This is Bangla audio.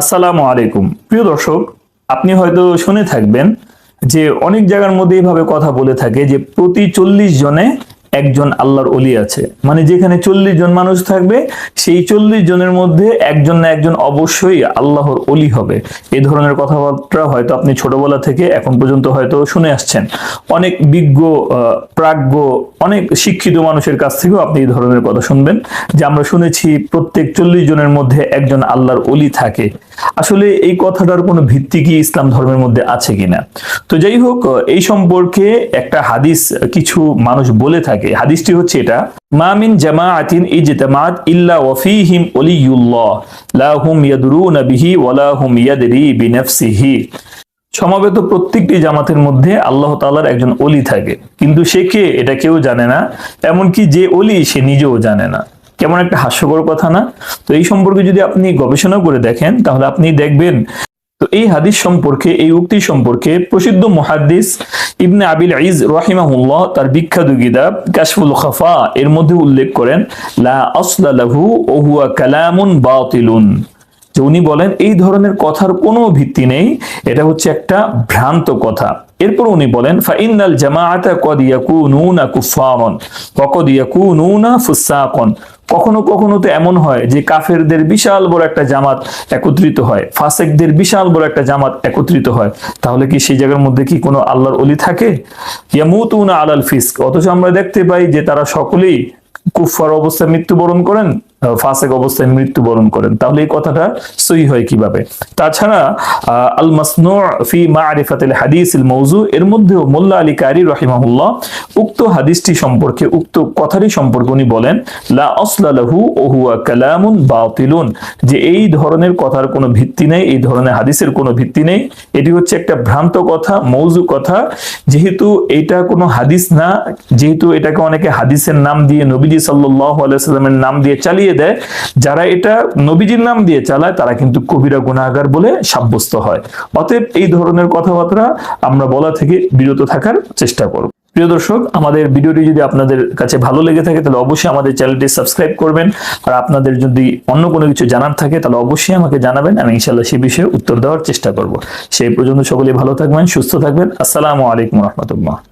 আসসালামু আলাইকুম। প্রিয় দর্শক, আপনি হয়তো শুনে থাকবেন যে অনেক জায়গার মধ্যে এইভাবে কথা বলে থাকে যে প্রতি চল্লিশ জনে একজন আল্লাহর অলি আছে। মানে যেখানে চল্লিশ জন মানুষ থাকবে, সেই চল্লিশ জনের মধ্যে একজন না একজন অবশ্যই আল্লাহর অলি হবে। এ ধরনের কথাবার্তা হয়তো আপনি ছোটবেলা থেকে এখন পর্যন্ত হয়তো শুনে আসছেন। অনেক বিজ্ঞ প্রাজ্ঞ, অনেক শিক্ষিত মানুষের কাছ থেকেও আপনি এই ধরনের কথা শুনবেন, যে আমরা শুনেছি প্রত্যেক চল্লিশ জনের মধ্যে একজন আল্লাহর অলি থাকে। আসলে এই কথাটার কোনো ভিত্তি কি ইসলাম ধর্মের মধ্যে আছে কিনা? তো যাই হোক, এই সম্পর্কে একটা হাদিস কিছু মানুষ বলে থাকে। হাদিসটি হচ্ছে এটা মামিন জামাআতিন ইজতামাত ইল্লা ওয়াফিহিম ওলিয়ুল্লাহ, লা হুম ইয়াদরুনা বিহি ওয়ালা হুম ইয়াদরি বিনাফসিহি। সমাবেত প্রত্যেকটি জামাতের মধ্যে আল্লাহ তালার একজন অলি থাকে। কিন্তু সে কে? এটা কেউ জানে না। এমনকি যে অলি সে নিজেও জানে না। কেমন একটা হাস্যকর কথা না? তো এই সম্পর্কে যদি আপনি গবেষণা করে দেখেন, তাহলে আপনি দেখবেন, তো এই হাদিস সম্পর্কে, এই উক্তি সম্পর্কে প্রসিদ্ধ মহাদিস ইবনে আবিল আইজ রাহিমাহুল্লাহ, তার বিখ্যাত কিতাব কাশফুল খাফা, এর মধ্যে উল্লেখ করেন, লা আসলা লাহু, ওহুয়া হুয়া কালামুন বাতিলুন। যে উনি বলেন, এই ধরনের কথার কোনো ভিত্তি নেই। এটা হচ্ছে একটা ভ্রান্ত কথা। এরপর উনি বলেন ফাইনাল জামাআতা কদ ইয়াকুনুনা কুফারন ওয়া কদ ইয়াকুনুনা ফুসাকন। কখনো কখনো তো এমন হয় যে কাফেরদের বিশাল বড় একটা জামাত একত্রিত হয়, ফাসেকদের বিশাল বড় একটা জামাত একত্রিত হয়। তাহলে কি সেই জায়গার মধ্যে কি কোনো আল্লাহর অলি থাকে? ইয়ামুতুনা আলাল ফিস্ক, অথচ আমরা দেখতে পাই যে তারা সকলেই কুফার অবস্থায় মৃত্যুবরণ করেন। ফাসেক অবস্থায় মৃত্যুবরণ করেন। তাহলে এই কথাটা সই হয় কীভাবে? তাছাড়া আল মাসনু ফি মারিফাতিল হাদিস ইল মৌজু এর মধ্যেও মোল্লা আলী কারি রহিমাহুল্লাহ উক্ত হাদিসটি সম্পর্কে, উক্ত কথাটি সম্পর্কে উনি বলেন, লা আসলা লাহু ও হুয়া কালামুন বাতিলুন যে এই ধরনের কথার কোনো ভিত্তি নেই, এই ধরনের হাদিসের কোনো ভিত্তি নেই। এটি হচ্ছে একটা ভ্রান্ত কথা মৌজু কথা। যেহেতু এটা কোনো হাদিস না, যেহেতু এটাকে অনেকে হাদিসের নাম দিয়ে নবীজি সাল্লাহ আলাইসাল্লামের নাম দিয়ে চালিয়ে দেয় যারা এটা নবীজির নাম দিয়ে চালায়, তারা কিন্তু কবিরা গুনাহগার বলে সাব্যস্ত হয়। অতএব এই ধরনের কথাবার্তা আমরা বলা থেকে বিরত থাকার চেষ্টা করব। প্রিয় দর্শক, আমাদের ভিডিওটি যদি আপনাদের কাছে ভালো লেগে থাকে, তাহলে অবশ্যই আমাদের চ্যানেলটি সাবস্ক্রাইব করবেন। আর আপনাদের যদি অন্য কোনো কিছু জানার থাকে, তাহলে অবশ্যই আমাকে জানাবেন, আমি ইনশাল্লাহ সে বিষয়ে উত্তর দেওয়ার চেষ্টা করব। সেই পর্যন্ত সকলেই ভালো থাকবেন, সুস্থ থাকবেন। আসসালামু আলাইকুম রহমতুল্লাহ।